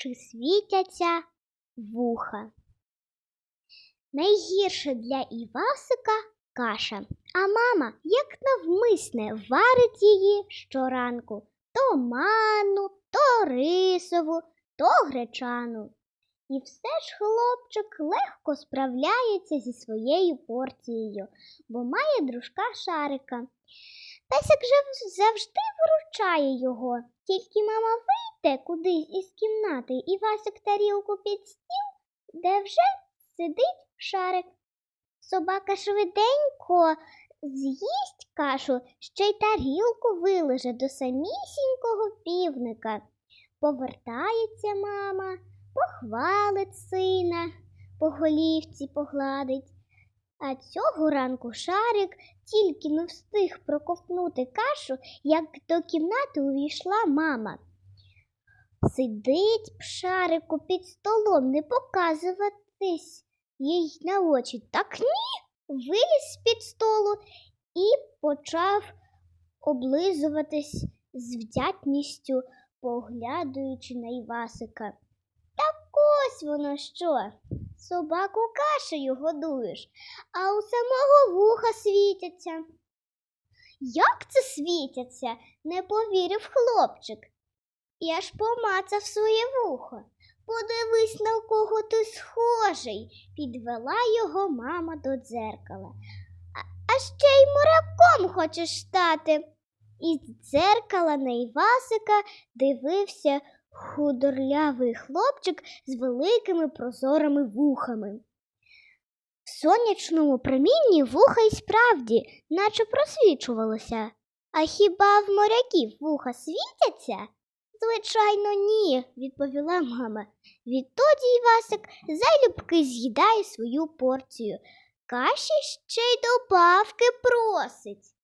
чи світяться вуха. Найгірше для Івасика каша, а мама, як навмисне, варить її щоранку то манну, то рисову, то гречану. І все ж хлопчик легко справляється зі своєю порцією, бо має дружка шарика. Песик же завжди виручає його, тільки мама вийде кудись із кімнати і Васик тарілку під стіл, де вже сидить шарик. Собака швиденько з'їсть кашу, ще й тарілку вилеже до самісінького півника. Повертається мама, похвалить сина, по голівці погладить. А цього ранку шарик тільки не встиг проковтнути кашу, як до кімнати увійшла мама. Сидить б шарику під столом, не показуватись їй на очі. Так ні, виліз з-під столу і почав облизуватись з вдячністю, поглядаючи на Івасика. Так ось воно що. Собаку кашею годуєш, а у самого вуха світяться. Як це світяться? не повірив хлопчик. Я ж помацав своє вухо. Подивись, на кого ти схожий, підвела його мама до дзеркала. А, а ще й моряком хочеш стати. Із дзеркала на Івасика дивився худорлявий хлопчик з великими прозорими вухами. В сонячному промінні вуха й справді, наче просвічувалося. А хіба в моряків вуха світяться? Звичайно, ні, відповіла мама. Відтоді Івасик залюбки з'їдає свою порцію. Каші ще й добавки просить.